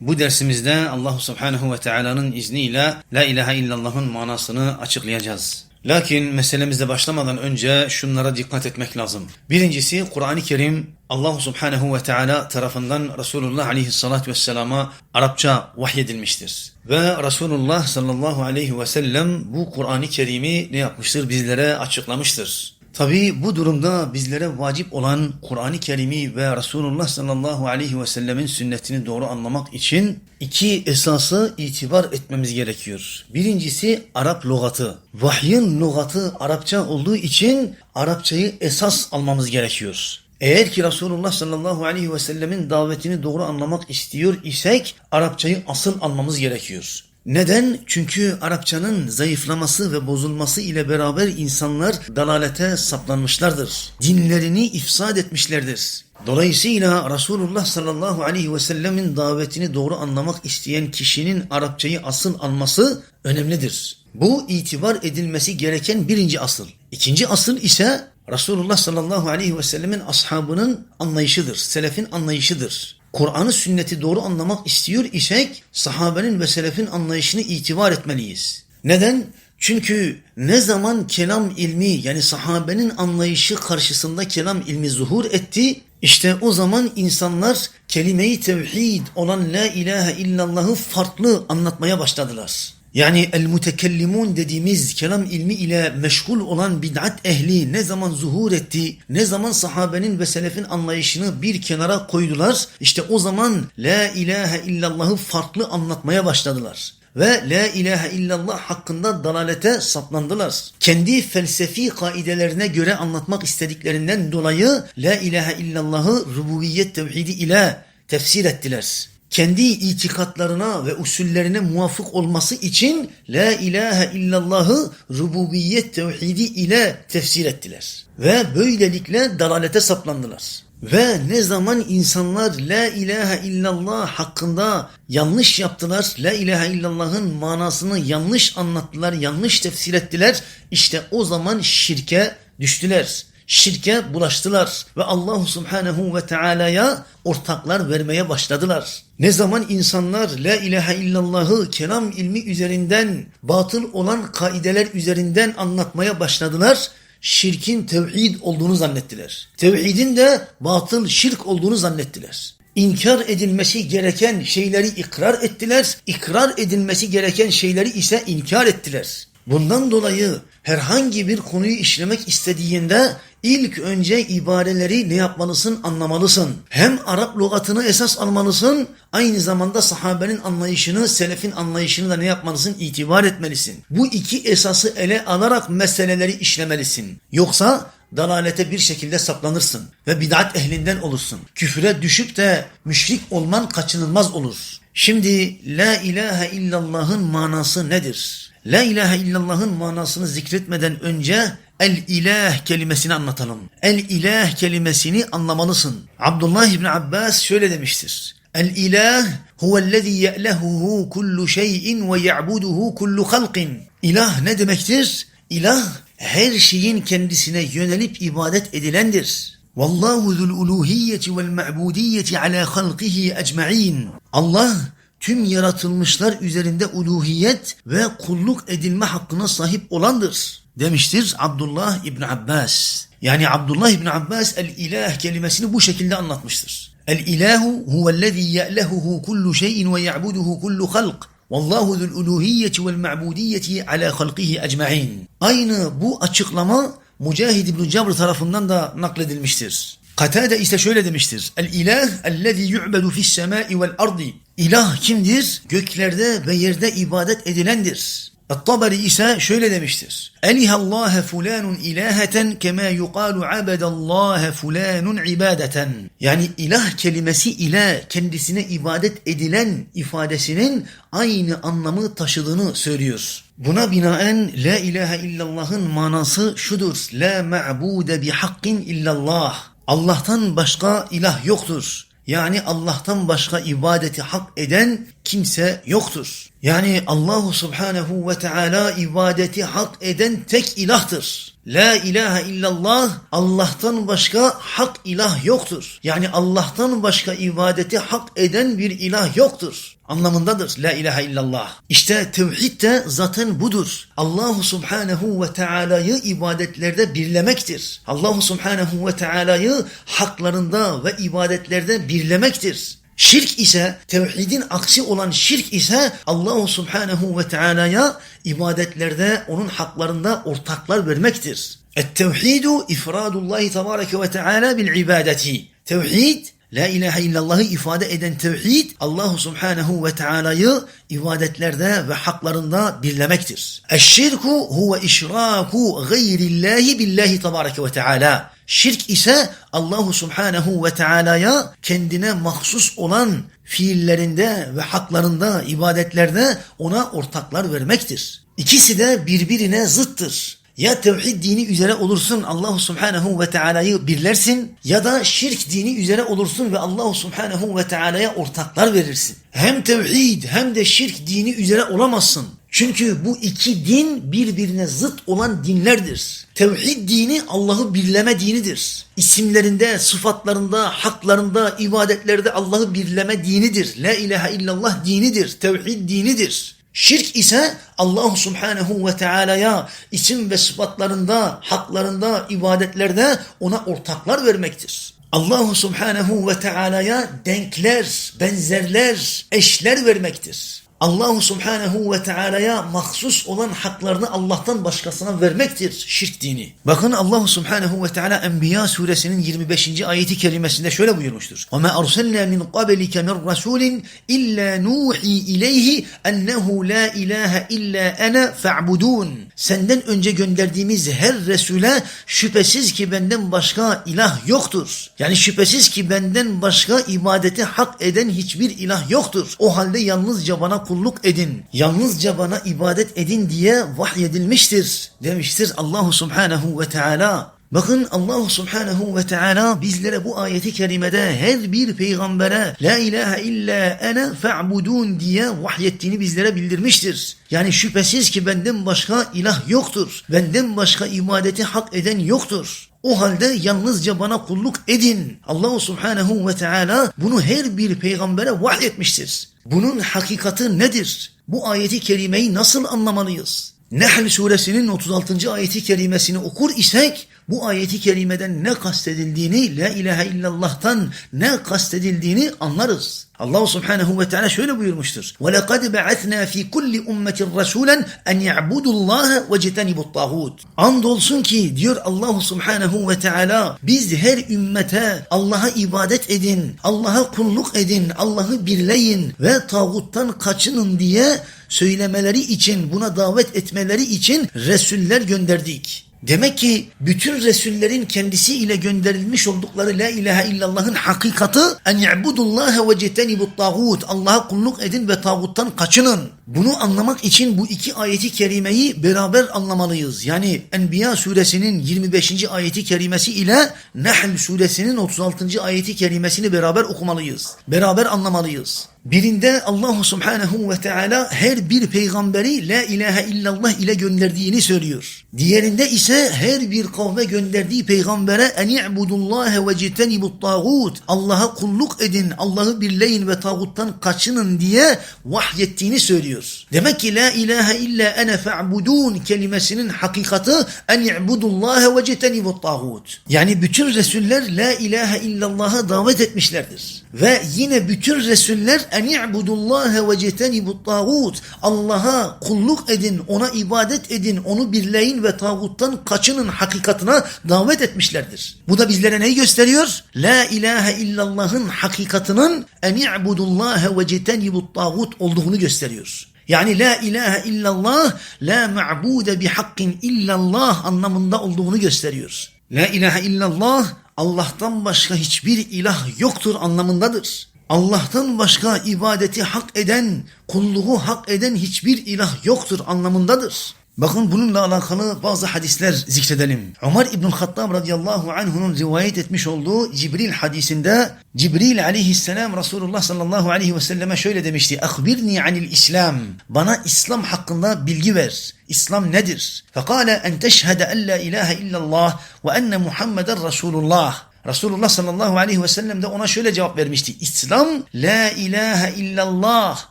Bu dersimizde Allah Subhanahu ve Taala'nın izniyle La ilahe illallah'ın manasını açıklayacağız. Lakin meselemize başlamadan önce şunlara dikkat etmek lazım. Birincisi Kur'an-ı Kerim Allah Subhanahu ve Teala tarafından Resulullah Aleyhisselatü Vesselam'a Arapça vahyedilmiştir. Ve Resulullah sallallahu aleyhi ve sellem bu Kur'an-ı Kerim'i ne yapmıştır? Bizlere açıklamıştır. Tabi bu durumda bizlere vacip olan Kur'an-ı Kerim'i ve Resulullah sallallahu aleyhi ve sellemin sünnetini doğru anlamak için iki esası itibar etmemiz gerekiyor. Birincisi Arap lügatı. Vahyin lügatı Arapça olduğu için Arapçayı esas almamız gerekiyor. Eğer ki Resulullah sallallahu aleyhi ve sellemin davetini doğru anlamak istiyor isek Arapçayı asıl almamız gerekiyor. Neden? Çünkü Arapçanın zayıflaması ve bozulması ile beraber insanlar dalalete saplanmışlardır. Dinlerini ifsad etmişlerdir. Dolayısıyla Resulullah sallallahu aleyhi ve sellemin davetini doğru anlamak isteyen kişinin Arapçayı asıl alması önemlidir. Bu itibar edilmesi gereken birinci asıl. İkinci asıl ise Resulullah sallallahu aleyhi ve sellemin ashabının anlayışıdır, selefin anlayışıdır. Kur'an'ı sünneti doğru anlamak istiyor isek sahabenin ve selefin anlayışını itibar etmeliyiz. Neden? Çünkü ne zaman kelam ilmi yani sahabenin anlayışı karşısında kelam ilmi zuhur etti işte o zaman insanlar kelime-i tevhid olan la ilahe illallah'ı farklı anlatmaya başladılar. Yani el mutekellimun dediğimiz kelam ilmi ile meşgul olan bid'at ehli ne zaman zuhur etti, ne zaman sahabenin ve selefin anlayışını bir kenara koydular, işte o zaman la ilahe illallah'ı farklı anlatmaya başladılar ve la ilahe illallah hakkında dalalete saplandılar. Kendi felsefi kaidelerine göre anlatmak istediklerinden dolayı la ilahe illallah'ı rububiyet tevhidi ile tefsir ettiler kendi itikatlarına ve usullerine muvafık olması için La ilahe illallahı rububiyet tevhidi ile tefsir ettiler. Ve böylelikle dalalete saplandılar. Ve ne zaman insanlar La ilahe illallah hakkında yanlış yaptılar, La ilahe illallah'ın manasını yanlış anlattılar, yanlış tefsir ettiler, işte o zaman şirke düştüler şirke bulaştılar ve Allahu Subhanahu ve Teala'ya ortaklar vermeye başladılar. Ne zaman insanlar la ilahe illallahı kelam ilmi üzerinden batıl olan kaideler üzerinden anlatmaya başladılar, şirkin tevhid olduğunu zannettiler. Tevhidin de batıl şirk olduğunu zannettiler. İnkar edilmesi gereken şeyleri ikrar ettiler, ikrar edilmesi gereken şeyleri ise inkar ettiler. Bundan dolayı herhangi bir konuyu işlemek istediğinde ilk önce ibareleri ne yapmalısın anlamalısın. Hem Arap lügatını esas almalısın aynı zamanda sahabenin anlayışını selefin anlayışını da ne yapmalısın itibar etmelisin. Bu iki esası ele alarak meseleleri işlemelisin. Yoksa dalalete bir şekilde saplanırsın ve bid'at ehlinden olursun. Küfüre düşüp de müşrik olman kaçınılmaz olur. Şimdi la ilahe illallah'ın manası nedir? La ilahe illallah'ın manasını zikretmeden önce el ilah kelimesini anlatalım. El ilah kelimesini anlamalısın. Abdullah İbni Abbas şöyle demiştir. El ilah huvellezî ye'lehuhu kullu şeyin ve ya'buduhu kullu halqin. İlah ne demektir? İlah her şeyin kendisine yönelip ibadet edilendir. Vallahu zul uluhiyyeti vel ma'budiyyeti ala halqihi ecma'in. Allah tüm yaratılmışlar üzerinde uluhiyet ve kulluk edilme hakkına sahip olandır demiştir Abdullah İbn Abbas. Yani Abdullah İbn Abbas el ilah kelimesini bu şekilde anlatmıştır. El ilahu huvellezî ye'lehuhu kullu şeyin ve ya'buduhu kullu halk. Vallahu zul uluhiyyeti vel ma'budiyyeti ala halqihi ecma'in. Aynı bu açıklama Mücahid İbn Cabr tarafından da nakledilmiştir. Katade ise şöyle demiştir. El ilah ellezî yu'bedu fis semâi vel ardi. İlah kimdir? Göklerde ve yerde ibadet edilendir. At-Tabari ise şöyle demiştir. Elihallahe fulanun ilaheten kema yuqalu abedallahe fulanun ibadeten. Yani ilah kelimesi ile kendisine ibadet edilen ifadesinin aynı anlamı taşıdığını söylüyor. Buna binaen la ilahe illallah'ın manası şudur. La ma'bude bihakkin illallah. Allah'tan başka ilah yoktur. Yani Allah'tan başka ibadeti hak eden kimse yoktur. Yani Allahu Subhanahu ve Teala ibadeti hak eden tek ilahtır. La ilahe illallah Allah'tan başka hak ilah yoktur. Yani Allah'tan başka ibadeti hak eden bir ilah yoktur anlamındadır. La ilahe illallah. İşte tevhid de zaten budur. Allahu Subhanahu ve Teala'yı ibadetlerde birlemektir. Allahu Subhanahu ve Teala'yı haklarında ve ibadetlerde birlemektir. Şirk ise tevhidin aksi olan şirk ise Allahu Subhanahu ve Teala'ya ibadetlerde onun haklarında ortaklar vermektir. Et-tevhidu ifradullahi tebareke ve teala bil ibadeti. Tevhid La ilahe illallah'ı ifade eden tevhid Allahu Subhanahu ve Teala'yı ibadetlerde ve haklarında birlemektir. Eşşirku huve işraku gayrillahi billahi tebareke ve teala. Şirk ise Allahu Subhanahu ve Teala'ya kendine mahsus olan fiillerinde ve haklarında, ibadetlerde ona ortaklar vermektir. İkisi de birbirine zıttır. Ya tevhid dini üzere olursun Allahu Subhanahu ve Teala'yı birlersin ya da şirk dini üzere olursun ve Allahu Subhanahu ve Teala'ya ortaklar verirsin. Hem tevhid hem de şirk dini üzere olamazsın. Çünkü bu iki din birbirine zıt olan dinlerdir. Tevhid dini Allah'ı birleme dinidir. İsimlerinde, sıfatlarında, haklarında, ibadetlerde Allah'ı birleme dinidir. La ilahe illallah dinidir. Tevhid dinidir. Şirk ise Allah Subhanahu ve Teala'ya isim ve sıfatlarında, haklarında, ibadetlerde ona ortaklar vermektir. Allah Subhanahu ve Teala'ya denkler, benzerler, eşler vermektir. Allahu Subhanahu ve Teala'ya mahsus olan haklarını Allah'tan başkasına vermektir şirk dini. Bakın Allahu Subhanahu ve Teala Enbiya suresinin 25. ayeti kerimesinde şöyle buyurmuştur. وَمَا أَرْسَلْنَا مِنْ قَبَلِكَ مِنْ رَسُولٍ إِلَّا نُوحِي إِلَيْهِ أَنَّهُ لَا إِلَٰهَ إِلَّا أَنَا فَاعْبُدُونَ Senden önce gönderdiğimiz her Resul'e şüphesiz ki benden başka ilah yoktur. Yani şüphesiz ki benden başka ibadeti hak eden hiçbir ilah yoktur. O halde yalnızca bana kulluk edin. Yalnızca bana ibadet edin diye vahyedilmiştir demiştir Allahu Subhanahu ve Teala. Bakın Allah Subhanahu ve Teala bizlere bu ayeti kerimede her bir peygambere La ilahe illa ene fe'budun diye vahyettiğini bizlere bildirmiştir. Yani şüphesiz ki benden başka ilah yoktur. Benden başka ibadeti hak eden yoktur. O halde yalnızca bana kulluk edin. Allah Subhanahu ve Teala bunu her bir peygambere vahyetmiştir. Bunun hakikati nedir? Bu ayeti kerimeyi nasıl anlamalıyız? Nehl suresinin 36. ayeti kerimesini okur isek bu ayeti kerimeden ne kastedildiğini, la ilahe illallah'tan ne kastedildiğini anlarız. Allah Subhanahu ve Teala şöyle buyurmuştur. وَلَقَدْ بَعَثْنَا ف۪ي كُلِّ اُمَّةٍ رَسُولًا اَنْ يَعْبُدُوا اللّٰهَ وَجِتَنِبُوا الطَّاغُوتِ Andolsun ki diyor Allah Subhanahu ve Teala biz her ümmete Allah'a ibadet edin, Allah'a kulluk edin, Allah'ı birleyin ve tağuttan kaçının diye söylemeleri için, buna davet etmeleri için Resuller gönderdik. Demek ki bütün Resullerin kendisi ile gönderilmiş oldukları La ilahe illallah'ın hakikati en ya'budullaha ve cetenibut tağut. Allah'a kulluk edin ve tağuttan kaçının. Bunu anlamak için bu iki ayeti kerimeyi beraber anlamalıyız. Yani Enbiya suresinin 25. ayeti kerimesi ile Nahl suresinin 36. ayeti kerimesini beraber okumalıyız. Beraber anlamalıyız. Birinde Allah Subhanahu ve Teala her bir peygamberi la ilahe illallah ile gönderdiğini söylüyor. Diğerinde ise her bir kavme gönderdiği peygambere en i'budullahe ve citenibut tağut. Allah'a kulluk edin, Allah'ı birleyin ve tağuttan kaçının diye vahyettiğini söylüyor. Demek ki la ilahe illa ene fe'budun kelimesinin hakikati en i'budullahe ve citenibut tağut. Yani bütün Resuller la ilahe illallah'a davet etmişlerdir. Ve yine bütün Resuller en i'budullaha ve cetenibut tağut. Allah'a kulluk edin, ona ibadet edin, onu birleyin ve tağuttan kaçının hakikatına davet etmişlerdir. Bu da bizlere neyi gösteriyor? La ilahe illallah'ın hakikatının en i'budullaha ve cetenibut tağut olduğunu gösteriyor. Yani la ilahe illallah la ma'bude bi hakkin illallah anlamında olduğunu gösteriyor. La ilahe illallah Allah'tan başka hiçbir ilah yoktur anlamındadır. Allah'tan başka ibadeti hak eden, kulluğu hak eden hiçbir ilah yoktur anlamındadır. Bakın bununla alakalı bazı hadisler zikredelim. Ömer İbn Hattab radıyallahu anh'unun rivayet etmiş olduğu Cibril hadisinde Cibril aleyhisselam Resulullah sallallahu aleyhi ve selleme şöyle demişti. Akhbirni anil İslam. Bana İslam hakkında bilgi ver. İslam nedir? Fekale en teşhede en la ilahe illallah ve enne Muhammeden Resulullah. Resulullah sallallahu aleyhi ve sellem de ona şöyle cevap vermişti. İslam la ilahe illallah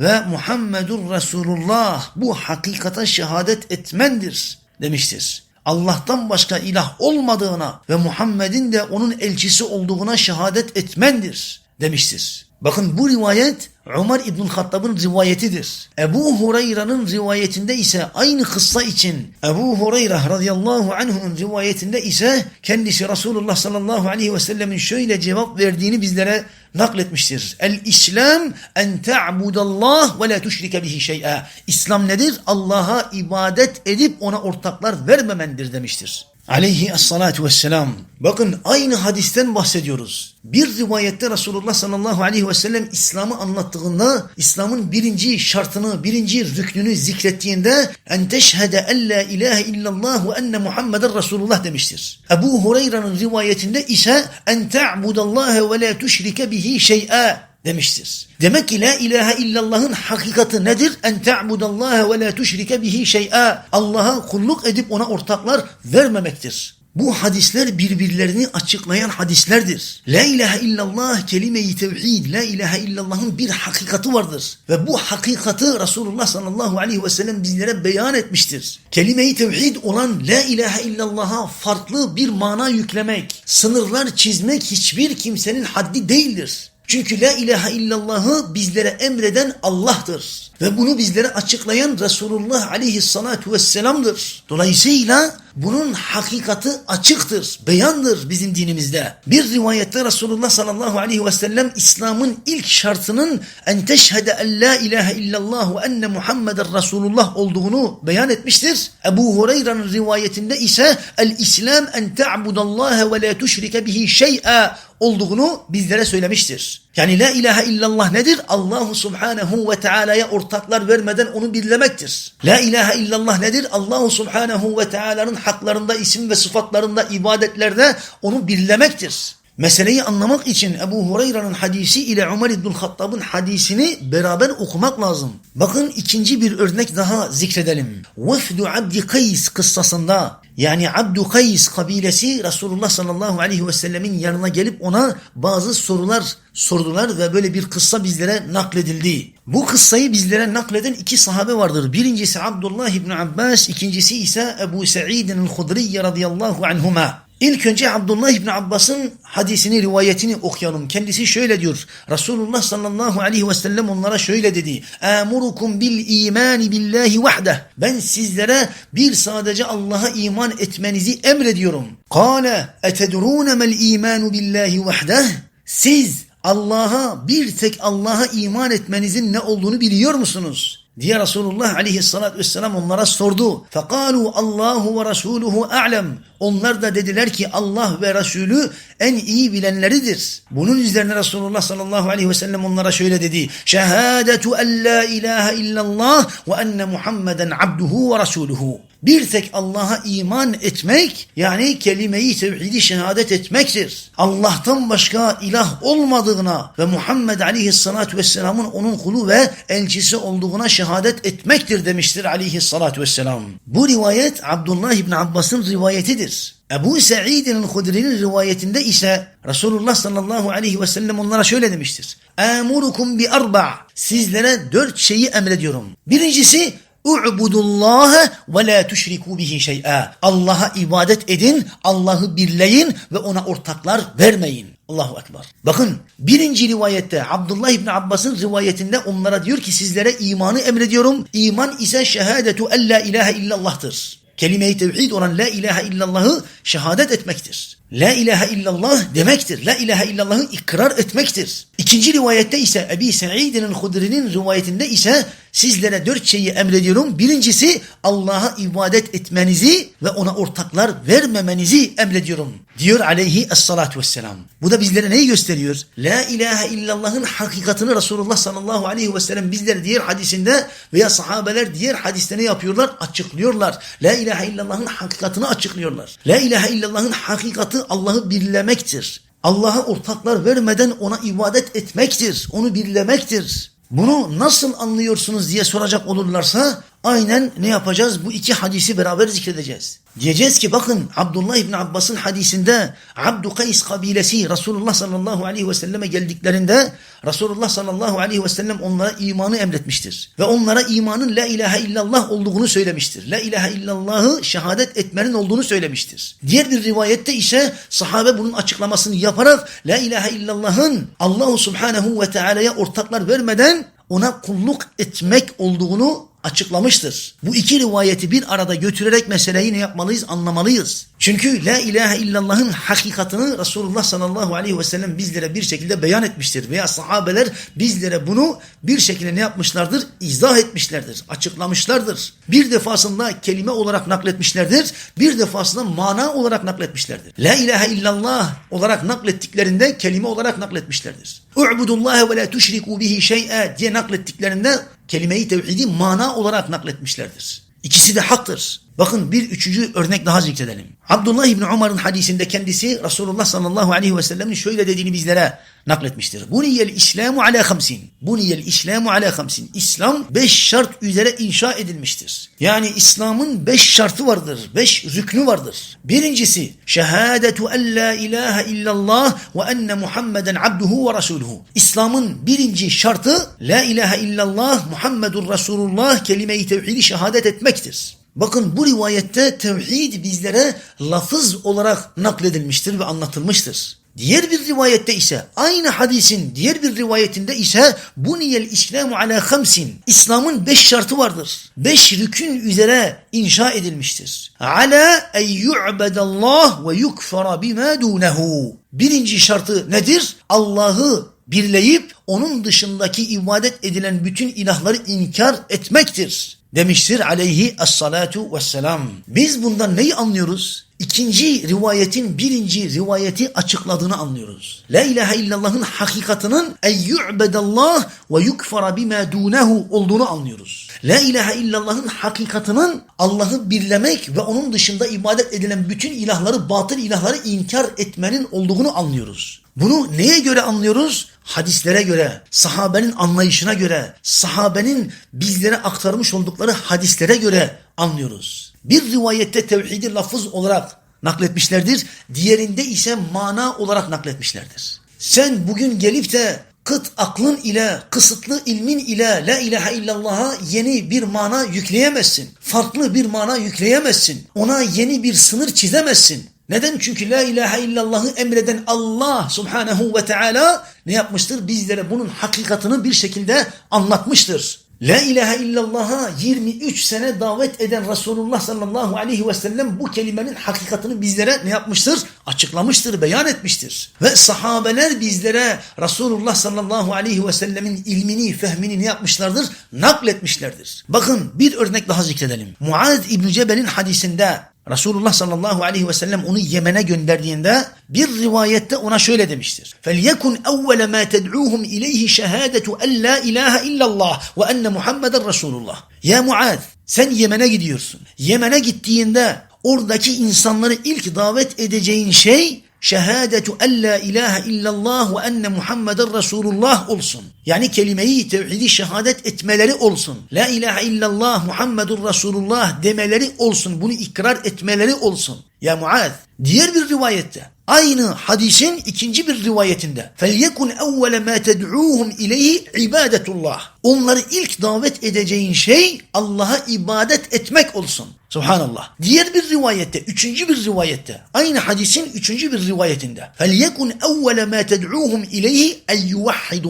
ve Muhammedur Resulullah bu hakikata şehadet etmendir demiştir. Allah'tan başka ilah olmadığına ve Muhammed'in de onun elçisi olduğuna şehadet etmendir demiştir. Bakın bu rivayet Ömer İbn Hattab'ın rivayetidir. Ebu Hureyre'nin rivayetinde ise aynı kıssa için Ebu Hureyre radıyallahu anh'ın rivayetinde ise kendisi Resulullah sallallahu aleyhi ve sellemin şöyle cevap verdiğini bizlere nakletmiştir. El İslam en ta'budallah ve la tuşrike bihi şey'a. İslam nedir? Allah'a ibadet edip ona ortaklar vermemendir demiştir. Aleyhi essalatu vesselam. Bakın aynı hadisten bahsediyoruz. Bir rivayette Resulullah sallallahu aleyhi ve sellem İslam'ı anlattığında İslam'ın birinci şartını, birinci rüknünü zikrettiğinde en teşhede en la ilahe illallah ve enne Muhammeden Resulullah demiştir. Ebu Hureyre'nin rivayetinde ise en ta'budallahe ve la tuşrike bihi şey'a demiştir. Demek ki la ilahe illallah'ın hakikati nedir? En ta'budallaha ve la tuşrike bihi şey'a. Allah'a kulluk edip ona ortaklar vermemektir. Bu hadisler birbirlerini açıklayan hadislerdir. La ilahe illallah kelime-i tevhid, la ilahe illallah'ın bir hakikati vardır. Ve bu hakikati Resulullah sallallahu aleyhi ve sellem bizlere beyan etmiştir. Kelime-i tevhid olan la ilahe illallah'a farklı bir mana yüklemek, sınırlar çizmek hiçbir kimsenin haddi değildir. Çünkü la ilahe illallahı bizlere emreden Allah'tır. Ve bunu bizlere açıklayan Resulullah aleyhissalatu vesselam'dır. Dolayısıyla bunun hakikati açıktır, beyandır bizim dinimizde. Bir rivayette Resulullah sallallahu aleyhi ve sellem İslam'ın ilk şartının en teşhede en la ilahe illallah ve enne Muhammeden Resulullah olduğunu beyan etmiştir. Ebu Hureyre'nin rivayetinde ise el İslam en ta'budallaha ve la tuşrike bihi şey'a olduğunu bizlere söylemiştir. Yani la ilahe illallah nedir? Allahu subhanehu ve teala'ya ortaklar vermeden onu birlemektir. La ilahe illallah nedir? Allahu subhanehu ve teala'nın haklarında, isim ve sıfatlarında, ibadetlerde onu birlemektir. Meseleyi anlamak için Ebu Hureyre'nin hadisi ile Ömer İbn Hattab'ın hadisini beraber okumak lazım. Bakın ikinci bir örnek daha zikredelim. Vefdu Abdi Kays kıssasında yani Abdu Kays kabilesi Resulullah sallallahu aleyhi ve sellemin yanına gelip ona bazı sorular sordular ve böyle bir kıssa bizlere nakledildi. Bu kıssayı bizlere nakleden iki sahabe vardır. Birincisi Abdullah İbni Abbas, ikincisi ise Ebu Sa'idin el-Hudriyye radıyallahu anhuma. İlk önce Abdullah İbni Abbas'ın hadisini, rivayetini okuyalım. Kendisi şöyle diyor. Resulullah sallallahu aleyhi ve sellem onlara şöyle dedi. Amurukum bil imani billahi vahdeh. Ben sizlere bir sadece Allah'a iman etmenizi emrediyorum. Kale etedrûne mel imanu billahi vahdeh. Siz Allah'a bir tek Allah'a iman etmenizin ne olduğunu biliyor musunuz? Diye Resulullah aleyhissalatü vesselam onlara sordu. Fekalu Allahu ve Resuluhu a'lem. Onlar da dediler ki Allah ve Resulü en iyi bilenleridir. Bunun üzerine Resulullah sallallahu aleyhi ve sellem onlara şöyle dedi. Şehadetu en la ilahe illallah ve enne Muhammeden abduhu ve resuluhu. Bir tek Allah'a iman etmek yani kelime-i tevhidi şehadet etmektir. Allah'tan başka ilah olmadığına ve Muhammed aleyhissalatu vesselamın onun kulu ve elçisi olduğuna şehadet etmektir demiştir aleyhissalatu vesselam. Bu rivayet Abdullah İbni Abbas'ın rivayetidir. Ebu Sa'id'in Hudri'nin rivayetinde ise Resulullah sallallahu aleyhi ve sellem onlara şöyle demiştir. Emurukum bi arba. Sizlere dört şeyi emrediyorum. Birincisi U'budullaha ve la tuşriku bihi şey'a. Allah'a ibadet edin, Allah'ı birleyin ve ona ortaklar vermeyin. Allahu Ekber. Bakın birinci rivayette Abdullah İbni Abbas'ın rivayetinde onlara diyor ki sizlere imanı emrediyorum. İman ise şehadetu en la ilahe illallah'tır. Kelime-i tevhid olan la ilahe illallah'ı şehadet etmektir. La ilahe illallah demektir. La ilahe illallah'ı ikrar etmektir. İkinci rivayette ise Ebi Sa'id'in Hudri'nin rivayetinde ise sizlere dört şeyi emrediyorum. Birincisi Allah'a ibadet etmenizi ve ona ortaklar vermemenizi emrediyorum. Diyor aleyhi essalatu vesselam. Bu da bizlere neyi gösteriyor? La ilahe illallah'ın hakikatini Resulullah sallallahu aleyhi ve sellem bizlere diğer hadisinde veya sahabeler diğer hadiste ne yapıyorlar? Açıklıyorlar. La ilahe illallah'ın hakikatini açıklıyorlar. La ilahe illallah'ın hakikati Allah'ı birlemektir. Allah'a ortaklar vermeden ona ibadet etmektir. Onu birlemektir. Bunu nasıl anlıyorsunuz diye soracak olurlarsa aynen ne yapacağız? Bu iki hadisi beraber zikredeceğiz. Diyeceğiz ki bakın Abdullah İbni Abbas'ın hadisinde Abdu Kays kabilesi Resulullah sallallahu aleyhi ve selleme geldiklerinde Resulullah sallallahu aleyhi ve sellem onlara imanı emretmiştir. Ve onlara imanın la ilahe illallah olduğunu söylemiştir. La ilahe illallahı şehadet etmenin olduğunu söylemiştir. Diğer bir rivayette ise sahabe bunun açıklamasını yaparak la ilahe illallahın Allahu subhanehu ve teala'ya ortaklar vermeden ona kulluk etmek olduğunu açıklamıştır. Bu iki rivayeti bir arada götürerek meseleyi ne yapmalıyız? Anlamalıyız. Çünkü la ilahe illallah'ın hakikatını Resulullah sallallahu aleyhi ve sellem bizlere bir şekilde beyan etmiştir. Veya sahabeler bizlere bunu bir şekilde ne yapmışlardır? İzah etmişlerdir, açıklamışlardır. Bir defasında kelime olarak nakletmişlerdir, bir defasında mana olarak nakletmişlerdir. La ilahe illallah olarak naklettiklerinde kelime olarak nakletmişlerdir. U'budullaha ve la tuşriku bihi şey'e diye naklettiklerinde kelimeyi tevhidi mana olarak nakletmişlerdir. İkisi de haktır. Bakın bir üçüncü örnek daha zikredelim. Abdullah İbni Umar'ın hadisinde kendisi Resulullah sallallahu aleyhi ve sellemin şöyle dediğini bizlere nakletmiştir. Buniyel İslamu ala hamsin. Buniyel İslamu ala hamsin. İslam beş şart üzere inşa edilmiştir. Yani İslam'ın beş şartı vardır. Beş rüknü vardır. Birincisi şehadetu en la ilahe illallah ve enne Muhammeden abduhu ve rasuluhu. İslam'ın birinci şartı la ilahe illallah Muhammedur Resulullah kelime-i tevhidi şehadet etmektir. Bakın bu rivayette tevhid bizlere lafız olarak nakledilmiştir ve anlatılmıştır. Diğer bir rivayette ise aynı hadisin diğer bir rivayetinde ise buniyel İslamu ala hamsin. İslam'ın beş şartı vardır. Beş rükün üzere inşa edilmiştir. Ala en yu'bedallah ve yukfara bima dunehu. Birinci şartı nedir? Allah'ı birleyip onun dışındaki ibadet edilen bütün ilahları inkar etmektir demiştir aleyhi essalatu vesselam. Biz bundan neyi anlıyoruz? İkinci rivayetin birinci rivayeti açıkladığını anlıyoruz. La ilahe illallah'ın hakikatının en yu'bedallah ve yukfara bima dunehu olduğunu anlıyoruz. La ilahe illallah'ın hakikatının Allah'ı birlemek ve onun dışında ibadet edilen bütün ilahları, batıl ilahları inkar etmenin olduğunu anlıyoruz. Bunu neye göre anlıyoruz? Hadislere göre, sahabenin anlayışına göre, sahabenin bizlere aktarmış oldukları hadislere göre anlıyoruz. Bir rivayette tevhidi lafız olarak nakletmişlerdir, diğerinde ise mana olarak nakletmişlerdir. Sen bugün gelip de kıt aklın ile, kısıtlı ilmin ile la ilahe illallah'a yeni bir mana yükleyemezsin. Farklı bir mana yükleyemezsin. Ona yeni bir sınır çizemezsin. Neden? Çünkü la ilahe illallah'ı emreden Allah subhanehu ve teala ne yapmıştır? Bizlere bunun hakikatını bir şekilde anlatmıştır. La ilahe illallah'a 23 sene davet eden Resulullah sallallahu aleyhi ve sellem bu kelimenin hakikatini bizlere ne yapmıştır? Açıklamıştır, beyan etmiştir. Ve sahabeler bizlere Resulullah sallallahu aleyhi ve sellemin ilmini, fehmini ne yapmışlardır? Nakletmişlerdir. Bakın bir örnek daha zikredelim. Muaz İbn Cebel'in hadisinde Resulullah sallallahu aleyhi ve sellem onu Yemen'e gönderdiğinde bir rivayette ona şöyle demiştir. فَلْيَكُنْ اَوَّلَ مَا تَدْعُوهُمْ اِلَيْهِ شَهَادَةُ اَنْ لَا اِلَٰهَ اِلَّا اللّٰهِ وَاَنَّ مُحَمَّدًا Resulullah. Ya Muaz sen Yemen'e gidiyorsun. Yemen'e gittiğinde oradaki insanları ilk davet edeceğin şey şehadetu en la ilahe illallah ve enne Muhammeden Resulullah olsun. Yani kelimeyi tevhidi şehadet etmeleri olsun. La ilahe illallah Muhammedun Resulullah demeleri olsun. Bunu ikrar etmeleri olsun. Ya Muaz diğer bir rivayette aynı hadisin ikinci bir rivayetinde فَلْيَكُنْ اَوَّلَ مَا تَدْعُوهُمْ اِلَيْهِ ibadetullah. Onları ilk davet edeceğin şey Allah'a ibadet etmek olsun. Subhanallah. Diğer bir rivayette, üçüncü bir rivayette, aynı hadisin üçüncü bir rivayetinde فَلْيَكُنْ اَوَّلَ مَا تَدْعُوهُمْ اِلَيْهِ اَنْ يُوَحِّدُ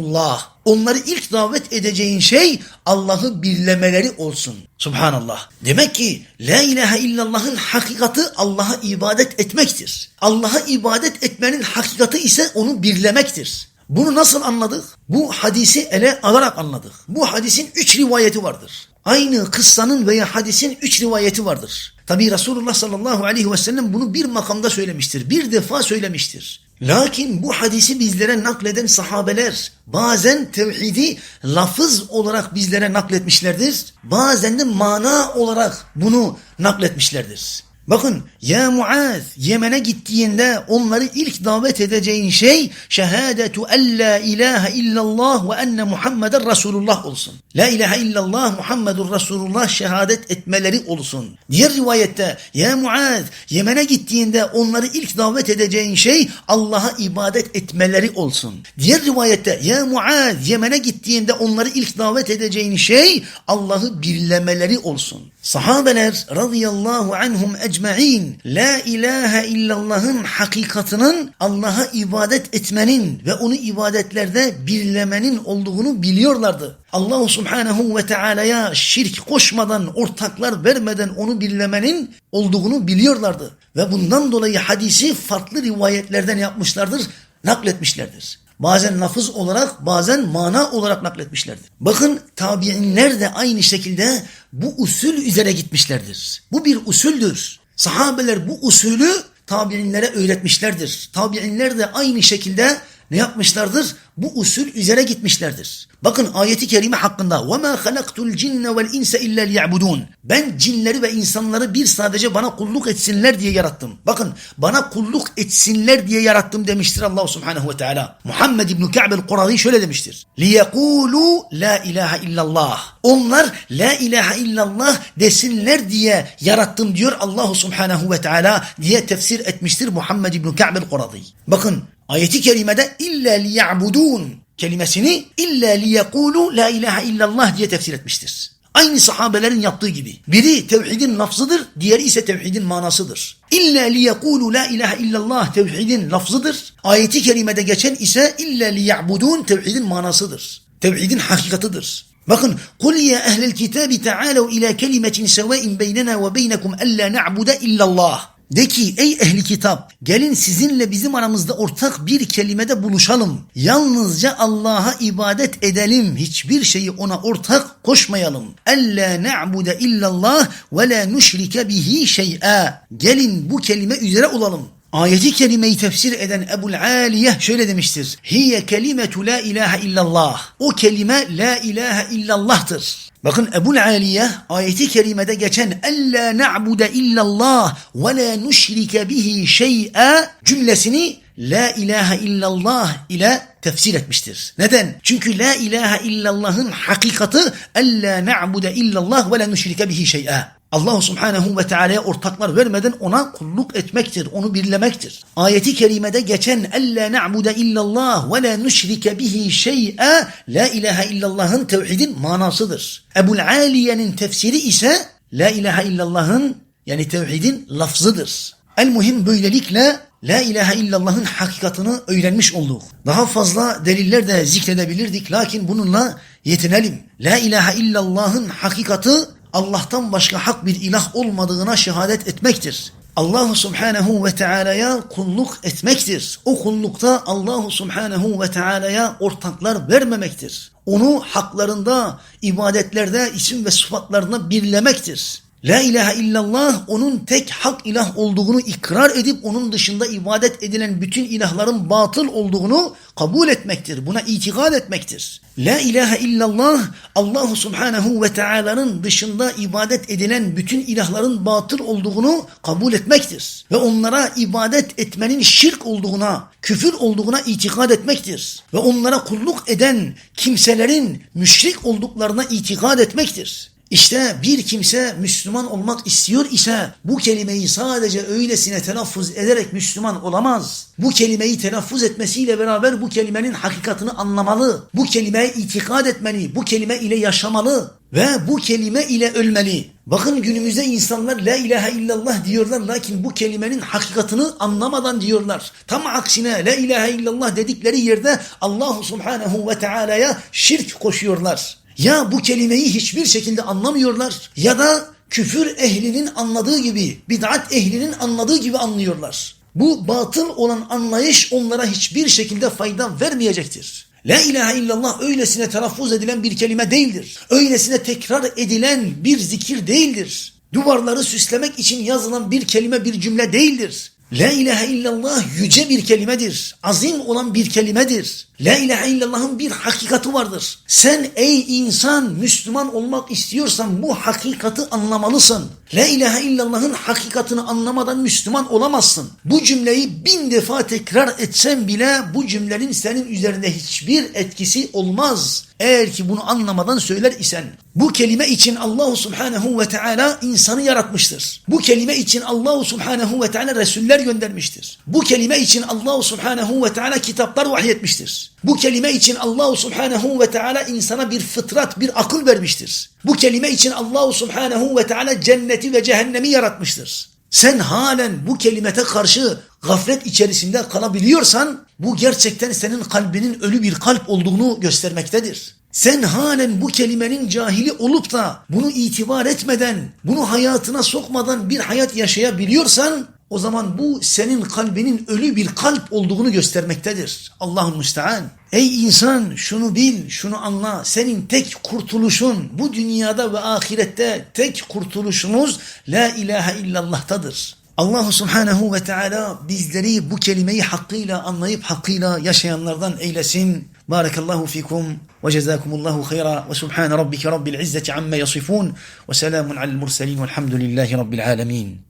Onları ilk davet edeceğin şey Allah'ı birlemeleri olsun. Subhanallah. Demek ki La ilahe illallah'ın hakikati Allah'a ibadet etmektir. Allah'a ibadet etmenin hakikati ise onu birlemektir. Bunu nasıl anladık? Bu hadisi ele alarak anladık. Bu hadisin üç rivayeti vardır. Aynı kıssanın veya hadisin üç rivayeti vardır. Tabi Resulullah sallallahu aleyhi ve sellem bunu bir makamda söylemiştir. Bir defa söylemiştir. Lakin bu hadisi bizlere nakleden sahabeler bazen tevhidi lafız olarak bizlere nakletmişlerdir. Bazen de mana olarak bunu nakletmişlerdir. Bakın ya Muaz Yemen'e gittiğinde onları ilk davet edeceğin şey şehadetu en la ilahe illallah ve enne Muhammeden Resulullah olsun. La ilahe illallah Muhammedun Resulullah şehadet etmeleri olsun. Diğer rivayette ya Muaz Yemen'e gittiğinde onları ilk davet edeceğin şey Allah'a ibadet etmeleri olsun. Diğer rivayette ya Muaz Yemen'e gittiğinde onları ilk davet edeceğin şey Allah'ı birlemeleri olsun. Sahabeler radıyallahu anhum ecma'in la ilahe illallah'ın hakikatının Allah'a ibadet etmenin ve onu ibadetlerde birlemenin olduğunu biliyorlardı. Allah subhanehu ve teala'ya şirk koşmadan, ortaklar vermeden onu birlemenin olduğunu biliyorlardı. Ve bundan dolayı hadisi farklı rivayetlerden yapmışlardır, nakletmişlerdir. Bazen lafız olarak bazen mana olarak nakletmişlerdir. Bakın tabiinler de aynı şekilde bu usul üzere gitmişlerdir. Bu bir usuldür. Sahabeler bu usulü tabiinlere öğretmişlerdir. Tabiinler de aynı şekilde ne yapmışlardır? Bu usul üzere gitmişlerdir. Bakın ayeti kerime hakkında وَمَا خَلَقْتُ الْجِنَّ وَالْاِنْسَ اِلَّا لِيَعْبُدُونَ Ben cinleri ve insanları bir sadece bana kulluk etsinler diye yarattım. Bakın bana kulluk etsinler diye yarattım demiştir Allah subhanehu ve teala. Muhammed İbn-i Ka'b el-Kuradi şöyle demiştir. لِيَقُولُوا لَا اِلَٰهَ illallah. Onlar la ilahe illallah desinler diye yarattım diyor Allah subhanehu ve teala diye tefsir etmiştir Muhammed İbn-i Ka'b el-Kuradi. Bakın ayeti kerimede illa liya'budun kelimesini illa liyekulu la ilahe illallah diye tefsir etmiştir. Aynı sahabelerin yaptığı gibi. Biri tevhidin lafzıdır, diğeri ise tevhidin manasıdır. İlla liyekulu la ilahe illallah tevhidin lafzıdır. Ayeti kerimede geçen ise illa liya'budun tevhidin manasıdır. Tevhidin hakikatıdır. Bakın kul ya ehlel kitabi ta'alu ila kelimetin sevain beynena ve beynekum alla na'bude illallah. De ki ey ehli kitap gelin sizinle bizim aramızda ortak bir kelimede buluşalım. Yalnızca Allah'a ibadet edelim. Hiçbir şeyi ona ortak koşmayalım. Ella na'bude illallah ve la nuşrike bihi şey'a. Gelin bu kelime üzere olalım. Ayeti kelimeyi tefsir eden Ebul Aliye şöyle demiştir. Hiye kelimetu la ilahe illallah. O kelime la ilahe illallah'tır. Bakın Ebul Aliye ayeti kerimede geçenella na'bude illallah ve la nuşrike bihi şey'a cümlesini la ilahe illallah ile tefsir etmiştir. Neden? Çünkü la ilahe illallah'ın hakikatiella na'bude illallah ve la nuşrike bihi şey'a. Allah subhanehu ve teala'ya ortaklar vermeden ona kulluk etmektir, onu birlemektir. Ayeti kerimede geçen elle na'bude illallah ve la nüşrike bihi şey'e la ilahe illallah'ın tevhidin manasıdır. Ebul Aliye'nin tefsiri ise la ilahe illallah'ın yani tevhidin lafzıdır. El muhim böylelikle La ilahe illallah'ın hakikatını öğrenmiş olduk. Daha fazla deliller de zikredebilirdik lakin bununla yetinelim. La ilahe illallah'ın hakikati Allah'tan başka hak bir ilah olmadığına şehadet etmektir. Allah subhanehu ve teala'ya kulluk etmektir. O kullukta Allah subhanehu ve teala'ya ortaklar vermemektir. Onu haklarında, ibadetlerde, isim ve sıfatlarına birlemektir. La ilahe illallah onun tek hak ilah olduğunu ikrar edip onun dışında ibadet edilen bütün ilahların batıl olduğunu kabul etmektir. Buna itikad etmektir. La ilahe illallah Allah subhanehu ve teala'nın dışında ibadet edilen bütün ilahların batıl olduğunu kabul etmektir. Ve onlara ibadet etmenin şirk olduğuna, küfür olduğuna itikad etmektir. Ve onlara kulluk eden kimselerin müşrik olduklarına itikad etmektir. İşte bir kimse Müslüman olmak istiyor ise bu kelimeyi sadece öylesine telaffuz ederek Müslüman olamaz. Bu kelimeyi telaffuz etmesiyle beraber bu kelimenin hakikatini anlamalı. Bu kelimeye itikad etmeli. Bu kelime ile yaşamalı. Ve bu kelime ile ölmeli. Bakın günümüzde insanlar la ilahe illallah diyorlar lakin bu kelimenin hakikatini anlamadan diyorlar. Tam aksine la ilahe illallah dedikleri yerde Allah subhanehu ve teala'ya şirk koşuyorlar. Ya bu kelimeyi hiçbir şekilde anlamıyorlar ya da küfür ehlinin anladığı gibi, bid'at ehlinin anladığı gibi anlıyorlar. Bu batıl olan anlayış onlara hiçbir şekilde fayda vermeyecektir. La ilahe illallah öylesine telaffuz edilen bir kelime değildir. Öylesine tekrar edilen bir zikir değildir. Duvarları süslemek için yazılan bir kelime bir cümle değildir. La ilahe illallah yüce bir kelimedir. Azim olan bir kelimedir. La ilahe illallah'ın bir hakikati vardır. Sen ey insan Müslüman olmak istiyorsan bu hakikati anlamalısın. La ilahe illallah'ın hakikatini anlamadan Müslüman olamazsın. Bu cümleyi bin defa tekrar etsen bile bu cümlenin senin üzerinde hiçbir etkisi olmaz. Eğer ki bunu anlamadan söyler isen. Bu kelime için Allahu Subhanahu ve Teala insanı yaratmıştır. Bu kelime için Allahu Subhanahu ve Teala Resuller göndermiştir. Bu kelime için Allahu Subhanahu ve Teala kitaplar vahyetmiştir. Bu kelime için Allahu Subhanahu ve Teala insana bir fıtrat, bir akıl vermiştir. Bu kelime için Allahu Subhanahu ve Teala cenneti ve cehennemi yaratmıştır. Sen halen bu kelimete karşı gaflet içerisinde kalabiliyorsan bu gerçekten senin kalbinin ölü bir kalp olduğunu göstermektedir. Sen halen bu kelimenin cahili olup da bunu itibar etmeden, bunu hayatına sokmadan bir hayat yaşayabiliyorsan o zaman bu senin kalbinin ölü bir kalp olduğunu göstermektedir. Allah'ın müstehan. Ey insan şunu bil, şunu anla. Senin tek kurtuluşun bu dünyada ve ahirette tek kurtuluşunuz la ilahe illallah'tadır. Allah subhanehu ve teala bizleri bu kelimeyi hakkıyla anlayıp hakkıyla yaşayanlardan eylesin. بارك الله فيكم وجزاكم الله خيرا وسبحان ربك رب العزة عما يصفون وسلام على المرسلين والحمد لله رب العالمين.